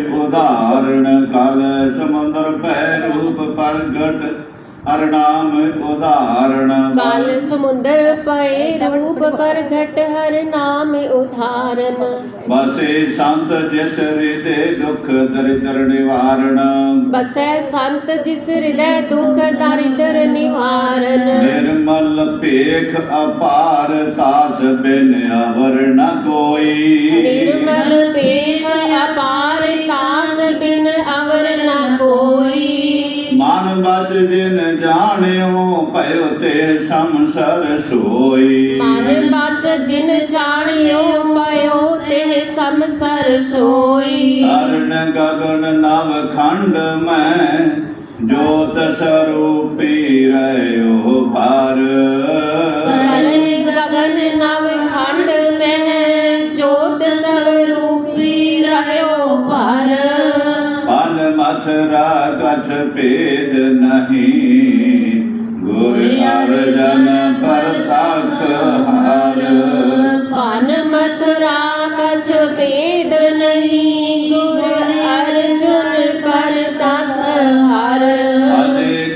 ਉਦਾਹਰਣ ਕਲ ਸਮੁੰਦਰ ਪੈ ਰੂਪ ਪ੍ਰਗਟ ਹਰ ਨਾਮ ਉਦਾਹਰਣ ਕਾਲ ਸਮੁੰਦਰ ਪਏ ਰੂਪ ਪ੍ਰਗਟ ਹਰ ਨਾਮ ਉਧਾਰਨ। ਬਸੇ ਸੰਤ ਜਿਸ ਹਿਰਦੇ ਦੁਖ ਦਰਿਦਰ ਨਿਵਾਰਣ ਬਸੈ ਸੰਤ ਜਿਸ ਹਿਰਦੈ ਦੁਖ ਦਰਿਦਰ ਨਿਵਾਰਨ। ਨਿਰਮਲ ਭੇਖ ਅਪਾਰ ਤਾਸ ਬਿਨ ਅਵਰ ਨ ਕੋਈ। ਨਿਰਮਲ ਪੇਖ ਬਚ ਜਿਨ ਜਾਣਿਓ ਭਇਓ ਤੇ ਸੰਸਰ ਸੋਈ। ਮਨ ਬਚ ਜਿਨ ਜਾਣਿਓ ਪਇਓ ਤੇ ਸਮਸਰ ਸੋਈ। ਅਰਨ ਗਗਨ ਨਵ ਖੰਡ ਮੈਂ ਜੋਤ ਸਰੂਪੀ ਰਹਿਓ ਪਰ ਕਰਨ ਗਗਨ ਨਵ ਖੰਡ ਮਹਿ ਜੋਤ ਸਰੂਪੀ ਮਥਰਾ ਕਛ ਭੇਦ ਨਹੀਂ। ਗੁਰ ਅਰਜਨ ਪਰਤਕ ਹਰ। ਪਨ ਮਥੁਰਾ ਕਛ ਭੇਦ ਨਹੀਂ। ਗੁਰ ਅਰਜੁਨ ਪਰ ਤਤ ਹਰ।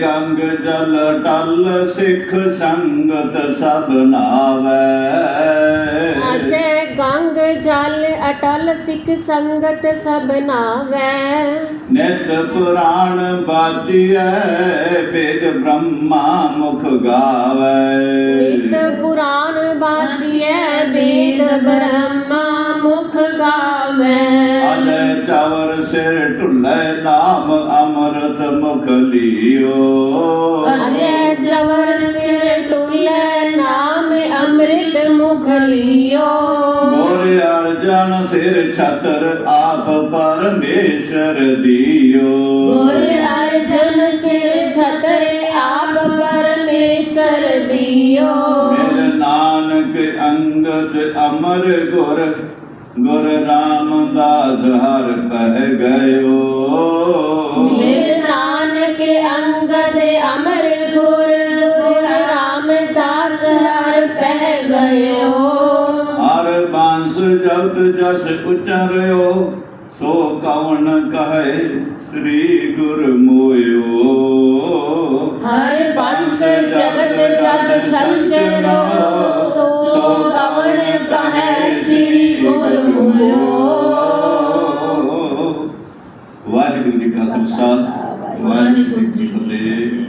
ਗੰਗ ਜਲ ਟਲ ਸਿੱਖ ਸੰਗਤ ਸਭ ਨਾਵੈ। ਅਜੈ ਗੰਗ ਜਲ ਅਟਲ ਸਿੱਖ ਸੰਗਤ ਸਭ ਨਾਵੈ। ਨਿਤ ਪੁਰਾਣ ਬਾਜੀਐ ਵੇਦ ਬ੍ਰਹਮਾ ਮੁਖ ਗਾਵੈ। ਨਿਤ ਪੁਰਾਨ ਬਾਜੀਐ ਵੇਦ ਬ੍ਰਹਮਾ ਮੁਖ ਗਾਵੈ। ਅਜੈ ਚਵਰ ਸਿਰ ਢੁੱਲੇ ਨਾਮ ਅੰਮ੍ਰਿਤ ਮੁਖ ਲਿਓ। ਅਜੈ ਅੰਮ੍ਰਿਤ ਮੁਖ ਲਿਓ। ਮੋਰ ਅਰਜਨ ਸਿਰ ਛਤਰ ਆਪ ਪਰਮੇਸ਼ਰ ਦਿਓ। ਗੁਰ ਅਰਜਨ ਸਿਰ ਛਤਰੇ ਆਪ ਪਰਮੇਸ਼ਰ ਦਿਓ। ਮੇਰ ਨਾਨਕ ਅੰਗਦ ਅਮਰ ਗੁਰ ਗੁਰ ਰਾਮਦਾਸ ਹਰ ਪਹਿ ਗਇਓ। ਜਗਤ ਜਸ ਉਚਰਿਓ ਸੋ ਕਵਣ ਕਹੈ ਸ੍ਰੀ ਗੁਰ ਮੋਇਓ ਹਰ ਪੰਸ ਜਗਤ ਜਸ ਸੰਚਰੋ ਸੋ ਕਵਣ ਕਹੈ ਸ੍ਰੀ ਗੁਰ ਮੋਇਓ ਵਾਹਿਗੁਰੂ ਜੀ ਕਾ ਖਾਲਸਾ ਵਾਹਿਗੁਰੂ ਜੀ ਕੀ ਫਤਿਹ।